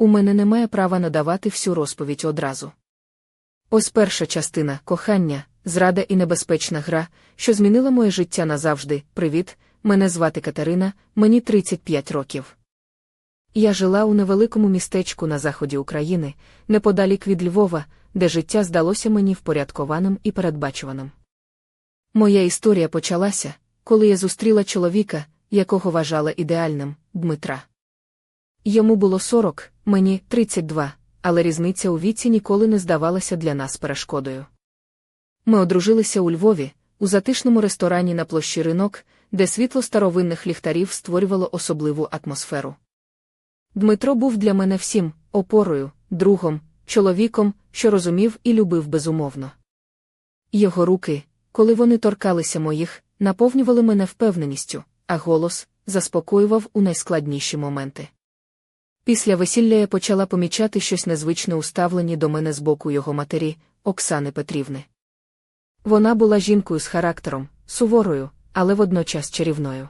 У мене немає права надавати всю розповідь одразу. Ось перша частина кохання, зрада і небезпечна гра, що змінила моє життя назавжди. Привіт, мене звати Катерина, мені 35 років. Я жила у невеликому містечку на заході України, неподалік від Львова, де життя здалося мені впорядкованим і передбачуваним. Моя історія почалася, коли я зустріла чоловіка, якого вважала ідеальним Дмитра. Йому було 40, мені 32, але різниця у віці ніколи не здавалася для нас перешкодою. Ми одружилися у Львові, у затишному ресторані на площі ринок, де світло старовинних ліхтарів створювало особливу атмосферу. Дмитро був для мене всім опорою, другом, чоловіком, що розумів і любив безумовно. Його руки, коли вони торкалися моїх, наповнювали мене впевненістю, а голос заспокоював у найскладніші моменти. Після весілля я почала помічати щось незвичне у ставленні до мене з боку його матері, Оксани Петрівни. Вона була жінкою з характером, суворою, але водночас чарівною.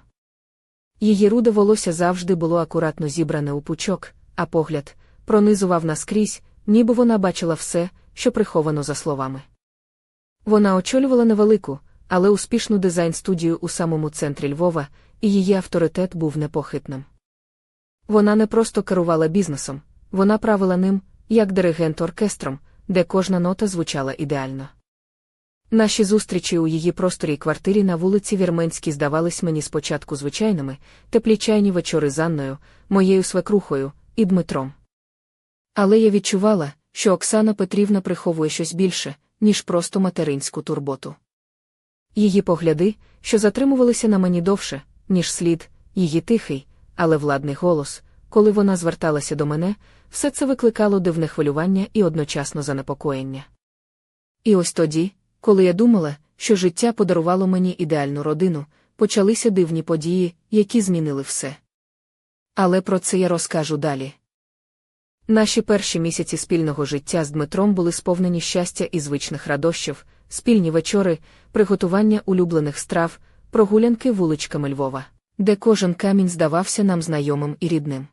Її руде волосся завжди було акуратно зібране у пучок, а погляд пронизував наскрізь, ніби вона бачила все, що приховано за словами. Вона очолювала невелику, але успішну дизайн-студію у самому центрі Львова, і її авторитет був непохитним. Вона не просто керувала бізнесом, вона правила ним, як диригент оркестром, де кожна нота звучала ідеально. Наші зустрічі у її просторій квартирі на вулиці Вірменській здавались мені спочатку звичайними, теплі чайні вечори з Анною, моєю свекрухою і Дмитром. Але я відчувала, що Оксана Петрівна приховує щось більше, ніж просто материнську турботу. Її погляди, що затримувалися на мені довше, ніж слід, її тихий, але владний голос, коли вона зверталася до мене, все це викликало дивне хвилювання і одночасно занепокоєння. І ось тоді, коли я думала, що життя подарувало мені ідеальну родину, почалися дивні події, які змінили все. Але про це я розкажу далі. Наші перші місяці спільного життя з Дмитром були сповнені щастя і звичних радощів, спільні вечори, приготування улюблених страв, прогулянки вуличками Львова, де кожен камінь здавався нам знайомим і рідним.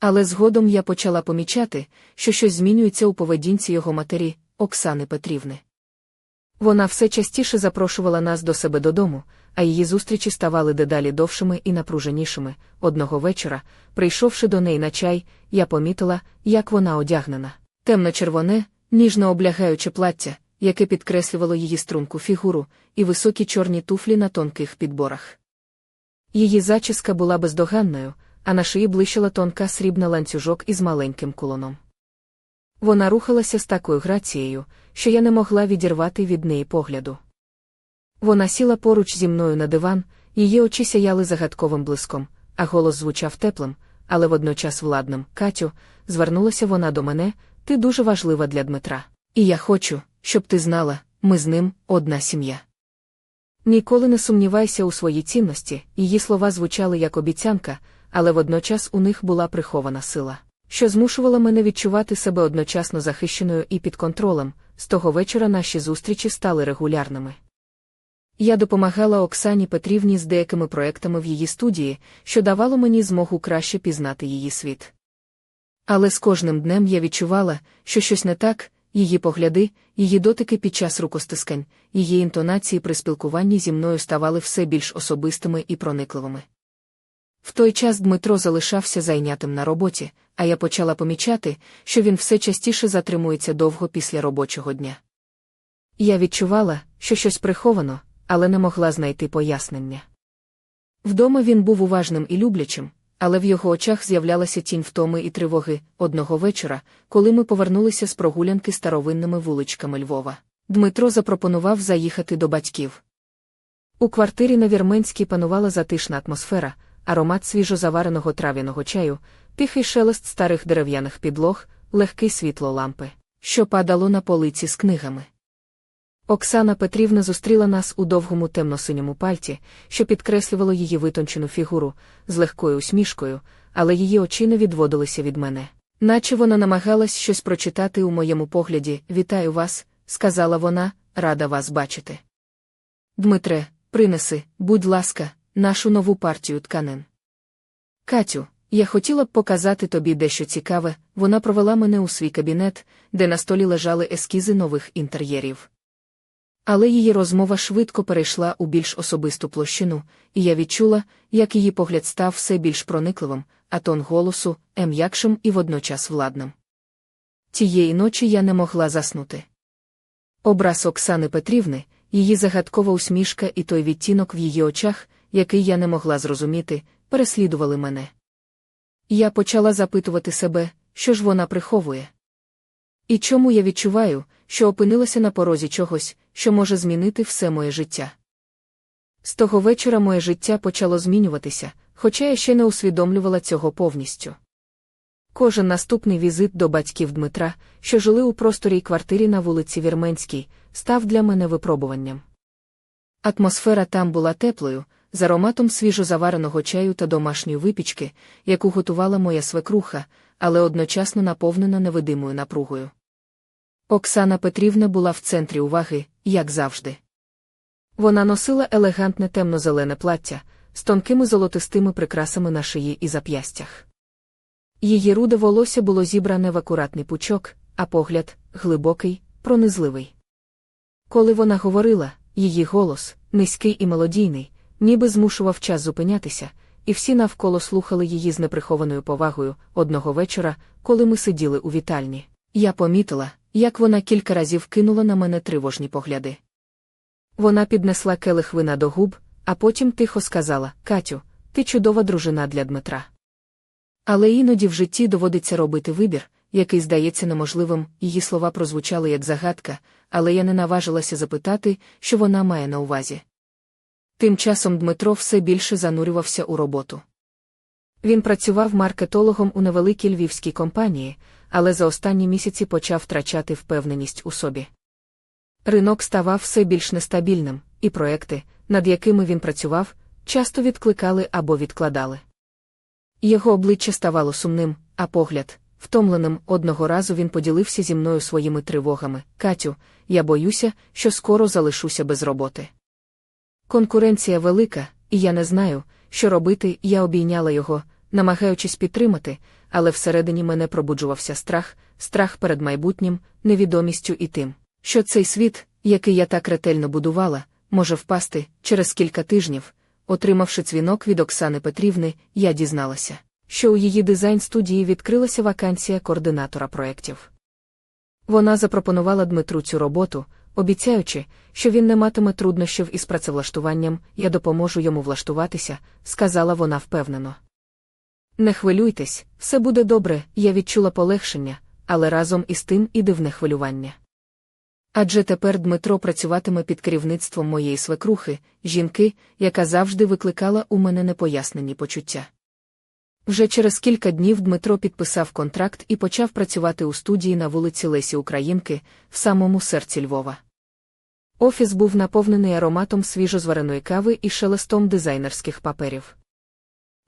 Але згодом я почала помічати, що щось змінюється у поведінці його матері, Оксани Петрівни. Вона все частіше запрошувала нас до себе додому, а її зустрічі ставали дедалі довшими і напруженішими. Одного вечора, прийшовши до неї на чай, я помітила, як вона одягнена. Темно-червоне, ніжно облягаюче плаття, яке підкреслювало її струнку фігуру, і високі чорні туфлі на тонких підборах. Її зачіска була бездоганною, а на шиї блищила тонка срібна ланцюжок із маленьким кулоном. Вона рухалася з такою грацією, що я не могла відірвати від неї погляду. Вона сіла поруч зі мною на диван, її очі сяяли загадковим блиском, а голос звучав теплим, але водночас владним. Катю, звернулася вона до мене, ти дуже важлива для Дмитра. І я хочу, щоб ти знала, ми з ним одна сім'я. Ніколи не сумнівайся у своїй цінності, її слова звучали як обіцянка, але водночас у них була прихована сила що змушувала мене відчувати себе одночасно захищеною і під контролем, з того вечора наші зустрічі стали регулярними. Я допомагала Оксані Петрівні з деякими проектами в її студії, що давало мені змогу краще пізнати її світ. Але з кожним днем я відчувала, що щось не так, її погляди, її дотики під час рукостискань, її інтонації при спілкуванні зі мною ставали все більш особистими і проникливими. В той час Дмитро залишався зайнятим на роботі, а я почала помічати, що він все частіше затримується довго після робочого дня. Я відчувала, що щось приховано, але не могла знайти пояснення. Вдома він був уважним і люблячим, але в його очах з'являлася тінь втоми і тривоги одного вечора, коли ми повернулися з прогулянки старовинними вуличками Львова. Дмитро запропонував заїхати до батьків. У квартирі на Вірменській панувала затишна атмосфера аромат свіжозавареного трав'яного чаю, тихий шелест старих дерев'яних підлог, легкий світло лампи, що падало на полиці з книгами. Оксана Петрівна зустріла нас у довгому темно-синьому пальті, що підкреслювало її витончену фігуру, з легкою усмішкою, але її очі не відводилися від мене. Наче вона намагалась щось прочитати у моєму погляді Вітаю вас, сказала вона, рада вас бачити. Дмитре, принеси, будь ласка, нашу нову партію тканин. Катю, Я хотіла б показати тобі дещо цікаве, вона провела мене у свій кабінет, де на столі лежали ескізи нових інтер'єрів. Але її розмова швидко перейшла у більш особисту площину, і я відчула, як її погляд став все більш проникливим, а тон голосу ем'якшим і водночас владним. Тієї ночі я не могла заснути. Образ Оксани Петрівни, її загадкова усмішка і той відтінок в її очах, який я не могла зрозуміти, переслідували мене. Я почала запитувати себе, що ж вона приховує. І чому я відчуваю, що опинилася на порозі чогось, що може змінити все моє життя. З того вечора моє життя почало змінюватися, хоча я ще не усвідомлювала цього повністю. Кожен наступний візит до батьків Дмитра, що жили у просторій квартирі на вулиці Вірменській, став для мене випробуванням. Атмосфера там була теплою, з ароматом свіжозавареного чаю та домашньої випічки, яку готувала моя свекруха, але одночасно наповнена невидимою напругою. Оксана Петрівна була в центрі уваги, як завжди. Вона носила елегантне темно-зелене плаття з тонкими золотистими прикрасами на шиї і зап'ястях. Її руде волосся було зібране в акуратний пучок, а погляд глибокий, пронизливий. Коли вона говорила, її голос, низький і мелодійний, ніби змушував час зупинятися, і всі навколо слухали її з неприхованою повагою одного вечора, коли ми сиділи у вітальні. Я помітила, як вона кілька разів кинула на мене тривожні погляди. Вона піднесла келих вина до губ, а потім тихо сказала Катю, ти чудова дружина для Дмитра. Але іноді в житті доводиться робити вибір, який здається неможливим, її слова прозвучали як загадка, але я не наважилася запитати, що вона має на увазі. Тим часом Дмитро все більше занурювався у роботу. Він працював маркетологом у невеликій львівській компанії, але за останні місяці почав втрачати впевненість у собі. Ринок ставав все більш нестабільним, і проекти, над якими він працював, часто відкликали або відкладали. Його обличчя ставало сумним, а погляд, втомленим, одного разу він поділився зі мною своїми тривогами. Катю, я боюся, що скоро залишуся без роботи. Конкуренція велика, і я не знаю, що робити, я обійняла його, намагаючись підтримати, але всередині мене пробуджувався страх, страх перед майбутнім, невідомістю і тим, що цей світ, який я так ретельно будувала, може впасти через кілька тижнів. Отримавши дзвінок від Оксани Петрівни, я дізналася, що у її дизайн студії відкрилася вакансія координатора проєктів. Вона запропонувала Дмитру цю роботу, обіцяючи, що він не матиме труднощів із працевлаштуванням, я допоможу йому влаштуватися, сказала вона впевнено. Не хвилюйтесь, все буде добре, я відчула полегшення, але разом із тим і дивне хвилювання. Адже тепер Дмитро працюватиме під керівництвом моєї свекрухи, жінки, яка завжди викликала у мене непояснені почуття. Вже через кілька днів Дмитро підписав контракт і почав працювати у студії на вулиці Лесі Українки, в самому серці Львова. Офіс був наповнений ароматом свіжозвареної кави і шелестом дизайнерських паперів.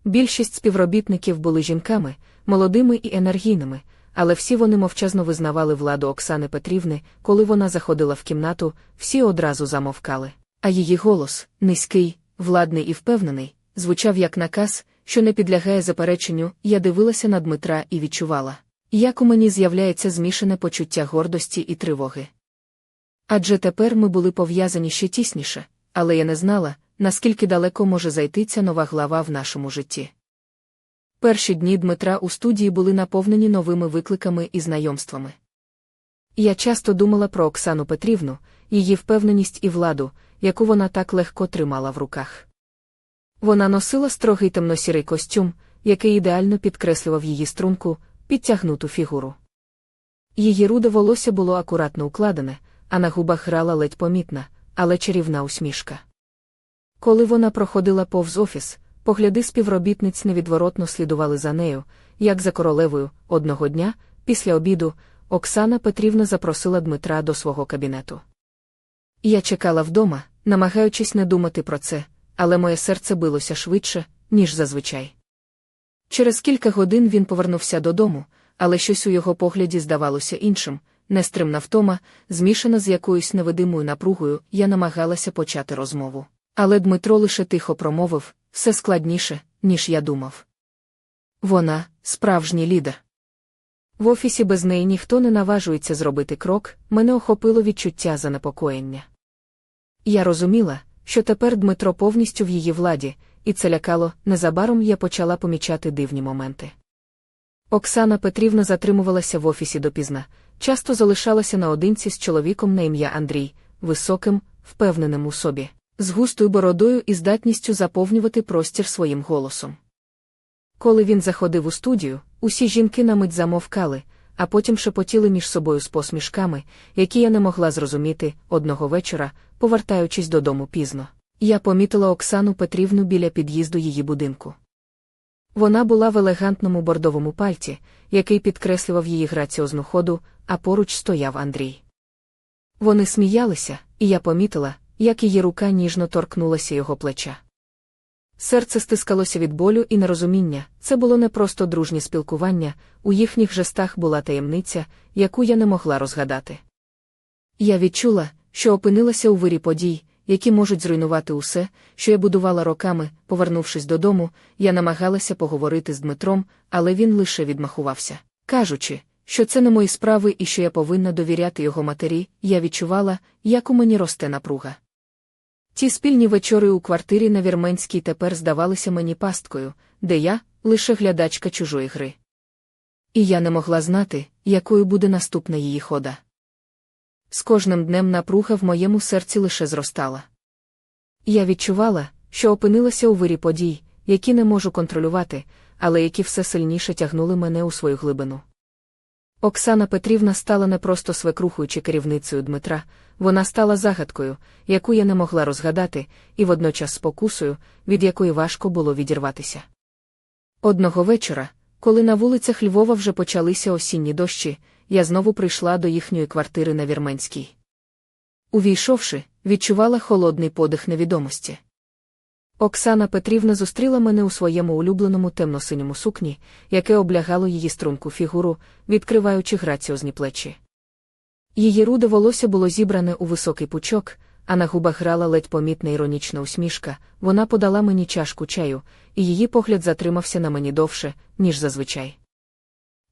Більшість співробітників були жінками, молодими і енергійними, але всі вони мовчазно визнавали владу Оксани Петрівни, коли вона заходила в кімнату, всі одразу замовкали. А її голос, низький, владний і впевнений, звучав як наказ, що не підлягає запереченню, я дивилася на Дмитра і відчувала, як у мені з'являється змішане почуття гордості і тривоги. Адже тепер ми були пов'язані ще тісніше, але я не знала, наскільки далеко може зайти ця нова глава в нашому житті. Перші дні Дмитра у студії були наповнені новими викликами і знайомствами. Я часто думала про Оксану Петрівну, її впевненість і владу, яку вона так легко тримала в руках. Вона носила строгий темно-сірий костюм, який ідеально підкреслював її струнку, підтягнуту фігуру. Її руде волосся було акуратно укладене, а на губах грала ледь помітна, але чарівна усмішка. Коли вона проходила повз офіс, погляди співробітниць невідворотно слідували за нею, як за королевою, одного дня, після обіду, Оксана Петрівна запросила Дмитра до свого кабінету. Я чекала вдома, намагаючись не думати про це, але моє серце билося швидше, ніж зазвичай. Через кілька годин він повернувся додому, але щось у його погляді здавалося іншим, нестримна втома, змішана з якоюсь невидимою напругою, я намагалася почати розмову. Але Дмитро лише тихо промовив все складніше, ніж я думав. Вона справжній лідер. В офісі без неї ніхто не наважується зробити крок, мене охопило відчуття занепокоєння. Я розуміла, що тепер Дмитро повністю в її владі, і це лякало, незабаром я почала помічати дивні моменти. Оксана Петрівна затримувалася в офісі допізна, часто залишалася наодинці з чоловіком на ім'я Андрій, високим, впевненим у собі, з густою бородою і здатністю заповнювати простір своїм голосом. Коли він заходив у студію, усі жінки на мить замовкали, а потім шепотіли між собою з посмішками, які я не могла зрозуміти одного вечора, повертаючись додому пізно. Я помітила Оксану Петрівну біля під'їзду її будинку. Вона була в елегантному бордовому пальті, який підкреслював її граціозну ходу, а поруч стояв Андрій. Вони сміялися, і я помітила, як її рука ніжно торкнулася його плеча. Серце стискалося від болю і нерозуміння, це було не просто дружнє спілкування, у їхніх жестах була таємниця, яку я не могла розгадати. Я відчула, що опинилася у вирі подій, які можуть зруйнувати усе, що я будувала роками, повернувшись додому, я намагалася поговорити з Дмитром, але він лише відмахувався. Кажучи, що це не мої справи і що я повинна довіряти його матері, я відчувала, як у мені росте напруга. Ті спільні вечори у квартирі на Вірменській тепер здавалися мені пасткою, де я лише глядачка чужої гри. І я не могла знати, якою буде наступна її хода. З кожним днем напруга в моєму серці лише зростала. Я відчувала, що опинилася у вирі подій, які не можу контролювати, але які все сильніше тягнули мене у свою глибину. Оксана Петрівна стала не просто свекрухою чи керівницею Дмитра, вона стала загадкою, яку я не могла розгадати, і водночас спокусою, від якої важко було відірватися. Одного вечора, коли на вулицях Львова вже почалися осінні дощі, я знову прийшла до їхньої квартири на Вірменській. Увійшовши, відчувала холодний подих невідомості. Оксана Петрівна зустріла мене у своєму улюбленому темно-синьому сукні, яке облягало її струнку фігуру, відкриваючи граціозні плечі. Її руде волосся було зібране у високий пучок, а на губах грала ледь помітна іронічна усмішка. Вона подала мені чашку чаю, і її погляд затримався на мені довше, ніж зазвичай.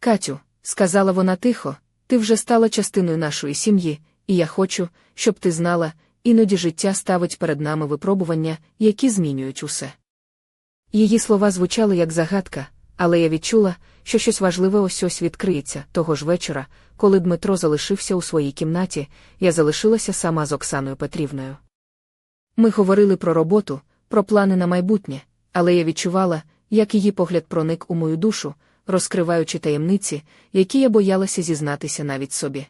Катю, сказала вона тихо, ти вже стала частиною нашої сім'ї, і я хочу, щоб ти знала, іноді життя ставить перед нами випробування, які змінюють усе. Її слова звучали як загадка, але я відчула, що щось важливе ось ось відкриється того ж вечора, коли Дмитро залишився у своїй кімнаті, я залишилася сама з Оксаною Петрівною. Ми говорили про роботу, про плани на майбутнє, але я відчувала, як її погляд проник у мою душу, розкриваючи таємниці, які я боялася зізнатися навіть собі.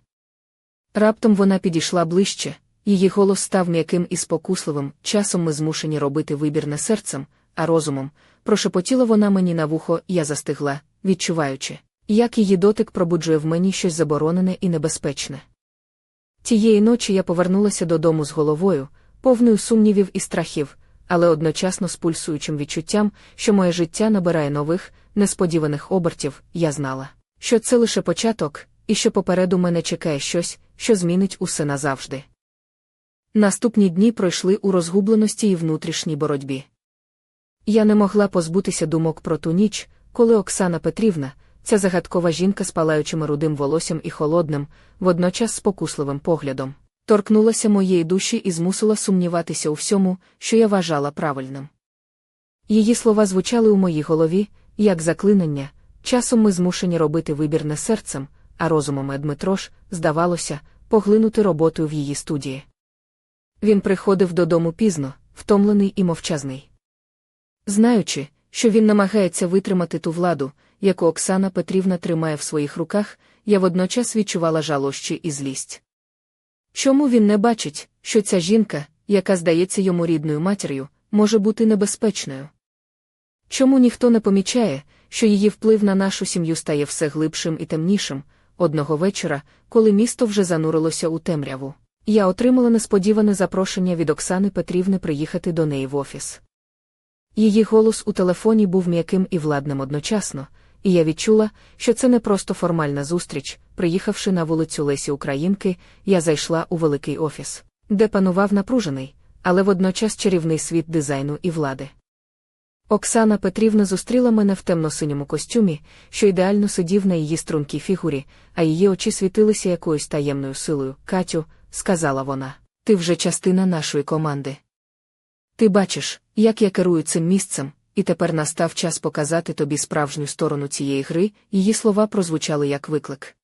Раптом вона підійшла ближче, її голос став м'яким і спокусливим, часом ми змушені робити вибір не серцем, а розумом. Прошепотіла вона мені на вухо, я застигла, відчуваючи, як її дотик пробуджує в мені щось заборонене і небезпечне. Тієї ночі я повернулася додому з головою, повною сумнівів і страхів, але одночасно з пульсуючим відчуттям, що моє життя набирає нових, несподіваних обертів, я знала, що це лише початок, і що попереду мене чекає щось, що змінить усе назавжди. Наступні дні пройшли у розгубленості і внутрішній боротьбі. Я не могла позбутися думок про ту ніч, коли Оксана Петрівна, ця загадкова жінка з палаючим рудим волоссям і холодним, водночас спокусливим поглядом, торкнулася моєї душі і змусила сумніватися у всьому, що я вважала правильним. Її слова звучали у моїй голові, як заклинання, часом ми змушені робити вибір не серцем, а розумом Дмитрош, здавалося, поглинути роботою в її студії. Він приходив додому пізно, втомлений і мовчазний. Знаючи, що він намагається витримати ту владу, яку Оксана Петрівна тримає в своїх руках, я водночас відчувала жалощі і злість. Чому він не бачить, що ця жінка, яка здається йому рідною матір'ю, може бути небезпечною? Чому ніхто не помічає, що її вплив на нашу сім'ю стає все глибшим і темнішим, одного вечора, коли місто вже занурилося у темряву? Я отримала несподіване запрошення від Оксани Петрівни приїхати до неї в офіс. Її голос у телефоні був м'яким і владним одночасно, і я відчула, що це не просто формальна зустріч. Приїхавши на вулицю Лесі Українки, я зайшла у великий офіс, де панував напружений, але водночас чарівний світ дизайну і влади. Оксана Петрівна зустріла мене в темно-синьому костюмі, що ідеально сидів на її стрункій фігурі, а її очі світилися якоюсь таємною силою. Катю, сказала вона, ти вже частина нашої команди. Ти бачиш, як я керую цим місцем, і тепер настав час показати тобі справжню сторону цієї гри, її слова прозвучали як виклик.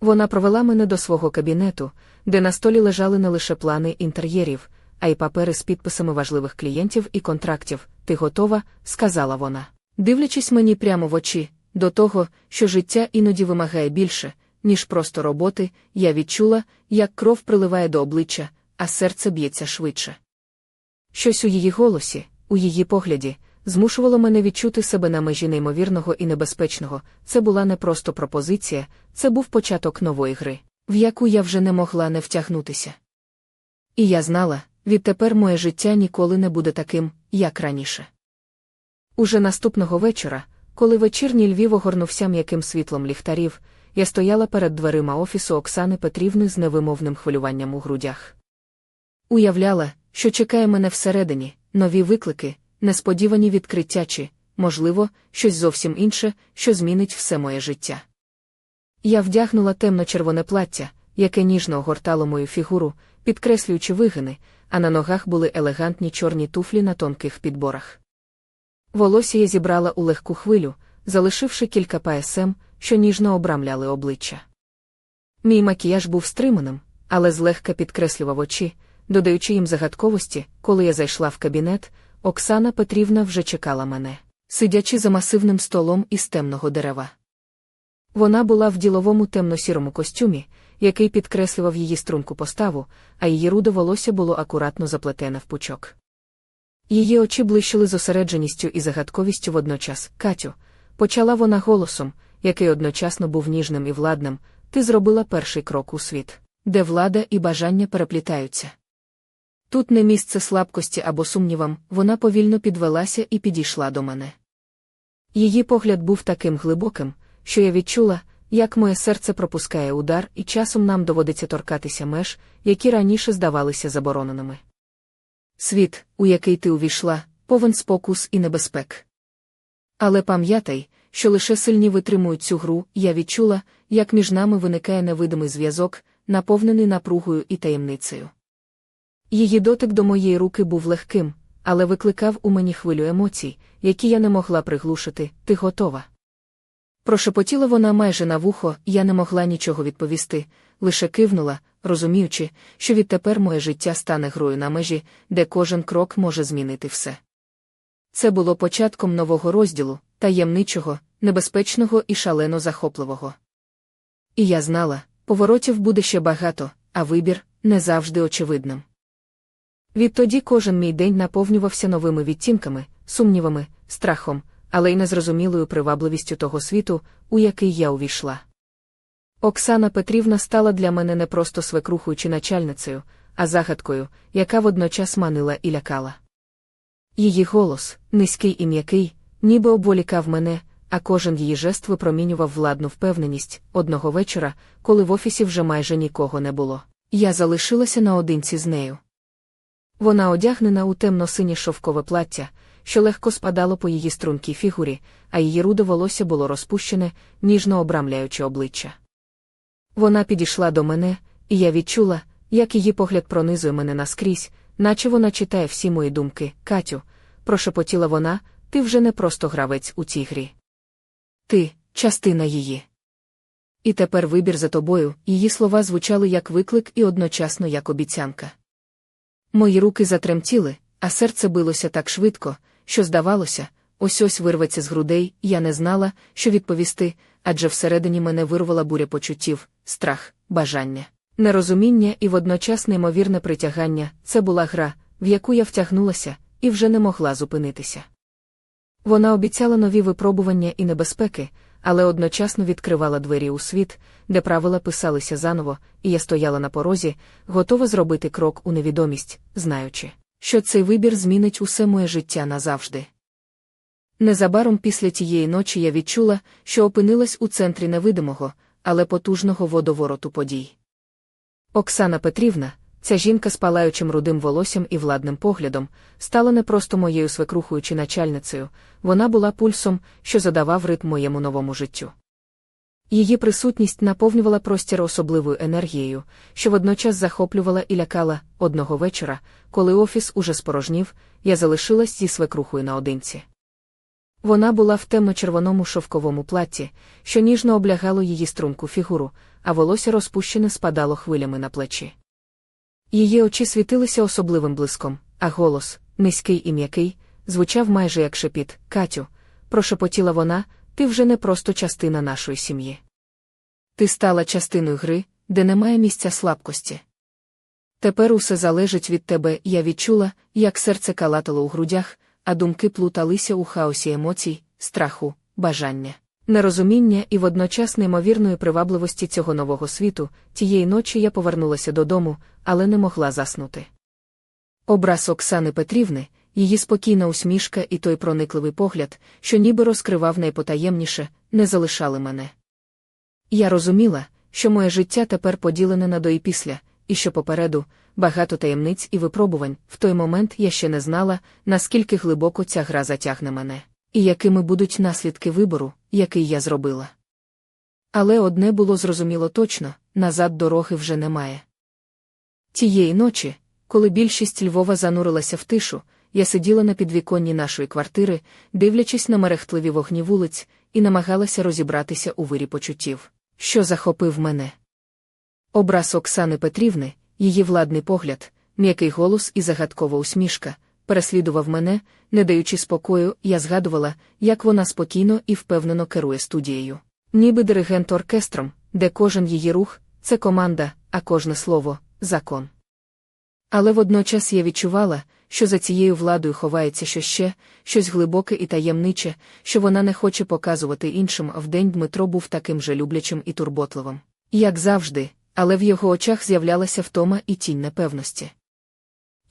Вона провела мене до свого кабінету, де на столі лежали не лише плани інтер'єрів, а й папери з підписами важливих клієнтів і контрактів. Ти готова, сказала вона, дивлячись мені прямо в очі, до того, що життя іноді вимагає більше, ніж просто роботи, я відчула, як кров приливає до обличчя, а серце б'ється швидше. Щось у її голосі, у її погляді, змушувало мене відчути себе на межі неймовірного і небезпечного. Це була не просто пропозиція, це був початок нової гри, в яку я вже не могла не втягнутися. І я знала, відтепер моє життя ніколи не буде таким, як раніше. Уже наступного вечора, коли вечірній Львів огорнувся м'яким світлом ліхтарів, я стояла перед дверима офісу Оксани Петрівни з невимовним хвилюванням у грудях. Уявляла, що чекає мене всередині, нові виклики, несподівані відкриття чи, можливо, щось зовсім інше, що змінить все моє життя. Я вдягнула темно-червоне плаття, яке ніжно огортало мою фігуру, підкреслюючи вигини, а на ногах були елегантні чорні туфлі на тонких підборах. Волосся я зібрала у легку хвилю, залишивши кілька пасм, що ніжно обрамляли обличчя. Мій макіяж був стриманим, але злегка підкреслював очі, додаючи їм загадковості, коли я зайшла в кабінет, Оксана Петрівна вже чекала мене, сидячи за масивним столом із темного дерева. Вона була в діловому темно-сірому костюмі, який підкреслював її струнку поставу, а її руде волосся було акуратно заплетене в пучок. Її очі блищили зосередженістю і загадковістю водночас. Катю, почала вона голосом, який одночасно був ніжним і владним, ти зробила перший крок у світ, де влада і бажання переплітаються. Тут не місце слабкості або сумнівам, вона повільно підвелася і підійшла до мене. Її погляд був таким глибоким, що я відчула, як моє серце пропускає удар, і часом нам доводиться торкатися меж, які раніше здавалися забороненими. Світ, у який ти увійшла, повен спокус і небезпек. Але пам'ятай, що лише сильні витримують цю гру, я відчула, як між нами виникає невидимий зв'язок, наповнений напругою і таємницею. Її дотик до моєї руки був легким, але викликав у мені хвилю емоцій, які я не могла приглушити, ти готова. Прошепотіла вона майже на вухо, я не могла нічого відповісти, лише кивнула, розуміючи, що відтепер моє життя стане грою на межі, де кожен крок може змінити все. Це було початком нового розділу, таємничого, небезпечного і шалено захопливого. І я знала, поворотів буде ще багато, а вибір не завжди очевидним. Відтоді кожен мій день наповнювався новими відтінками, сумнівами, страхом, але й незрозумілою привабливістю того світу, у який я увійшла. Оксана Петрівна стала для мене не просто свекрухою чи начальницею, а загадкою, яка водночас манила і лякала. Її голос, низький і м'який, ніби обволікав мене, а кожен її жест випромінював владну впевненість одного вечора, коли в офісі вже майже нікого не було. Я залишилася наодинці з нею. Вона одягнена у темно-синє шовкове плаття, що легко спадало по її стрункій фігурі, а її руде волосся було розпущене, ніжно обрамляючи обличчя. Вона підійшла до мене, і я відчула, як її погляд пронизує мене наскрізь, наче вона читає всі мої думки. Катю, прошепотіла вона, ти вже не просто гравець у цій грі. Ти частина її. І тепер вибір за тобою, її слова звучали як виклик і одночасно як обіцянка. Мої руки затремтіли, а серце билося так швидко, що, здавалося, ось ось вирветься з грудей, я не знала, що відповісти, адже всередині мене вирвала буря почуттів, страх, бажання, нерозуміння і водночас неймовірне притягання це була гра, в яку я втягнулася, і вже не могла зупинитися. Вона обіцяла нові випробування і небезпеки, але одночасно відкривала двері у світ, де правила писалися заново, і я стояла на порозі, готова зробити крок у невідомість, знаючи, що цей вибір змінить усе моє життя назавжди. Незабаром після тієї ночі я відчула, що опинилась у центрі невидимого, але потужного водовороту подій. Оксана Петрівна, Ця жінка з палаючим рудим волоссям і владним поглядом стала не просто моєю свекрухою чи начальницею, вона була пульсом, що задавав ритм моєму новому життю. Її присутність наповнювала простір особливою енергією, що водночас захоплювала і лякала одного вечора, коли офіс уже спорожнів, я залишилась зі свекрухою наодинці. Вона була в темно-червоному шовковому платті, що ніжно облягало її струнку фігуру, а волосся розпущене спадало хвилями на плечі. Її очі світилися особливим блиском, а голос, низький і м'який, звучав майже як шепіт Катю, прошепотіла вона, ти вже не просто частина нашої сім'ї. Ти стала частиною гри, де немає місця слабкості. Тепер усе залежить від тебе, я відчула, як серце калатало у грудях, а думки плуталися у хаосі емоцій, страху, бажання, нерозуміння і водночас неймовірної привабливості цього нового світу. Тієї ночі я повернулася додому, але не могла заснути. Образ Оксани Петрівни, її спокійна усмішка і той проникливий погляд, що ніби розкривав найпотаємніше, не залишали мене. Я розуміла, що моє життя тепер поділене на до і після, і що попереду багато таємниць і випробувань. В той момент я ще не знала, наскільки глибоко ця гра затягне мене, і якими будуть наслідки вибору, який я зробила. Але одне було зрозуміло точно назад дороги вже немає. Тієї ночі, коли більшість Львова занурилася в тишу, я сиділа на підвіконні нашої квартири, дивлячись на мерехтливі вогні вулиць, і намагалася розібратися у вирі почуттів, що захопив мене. Образ Оксани Петрівни, її владний погляд, м'який голос і загадкова усмішка, переслідував мене, не даючи спокою, я згадувала, як вона спокійно і впевнено керує студією. Ніби диригент оркестром, де кожен її рух це команда, а кожне слово закон. Але водночас я відчувала, що за цією владою ховається щось ще, щось глибоке і таємниче, що вона не хоче показувати іншим, а вдень Дмитро був таким же люблячим і турботливим. Як завжди, але в його очах з'являлася втома і тінь непевності.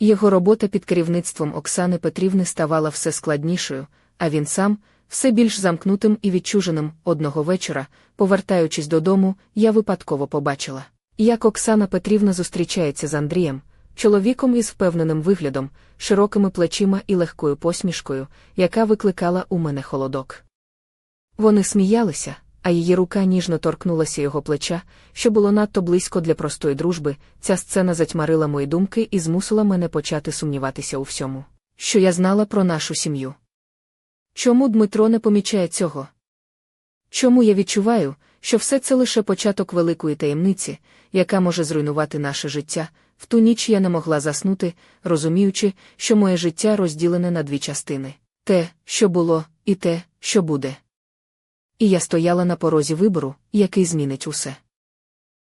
Його робота під керівництвом Оксани Петрівни ставала все складнішою, а він сам все більш замкнутим і відчуженим одного вечора, повертаючись додому, я випадково побачила, як Оксана Петрівна зустрічається з Андрієм, чоловіком із впевненим виглядом, широкими плечима і легкою посмішкою, яка викликала у мене холодок. Вони сміялися, а її рука ніжно торкнулася його плеча, що було надто близько для простої дружби. Ця сцена затьмарила мої думки і змусила мене почати сумніватися у всьому, що я знала про нашу сім'ю. Чому Дмитро не помічає цього? Чому я відчуваю, що все це лише початок великої таємниці, яка може зруйнувати наше життя? В ту ніч я не могла заснути, розуміючи, що моє життя розділене на дві частини те, що було, і те, що буде. І я стояла на порозі вибору, який змінить усе.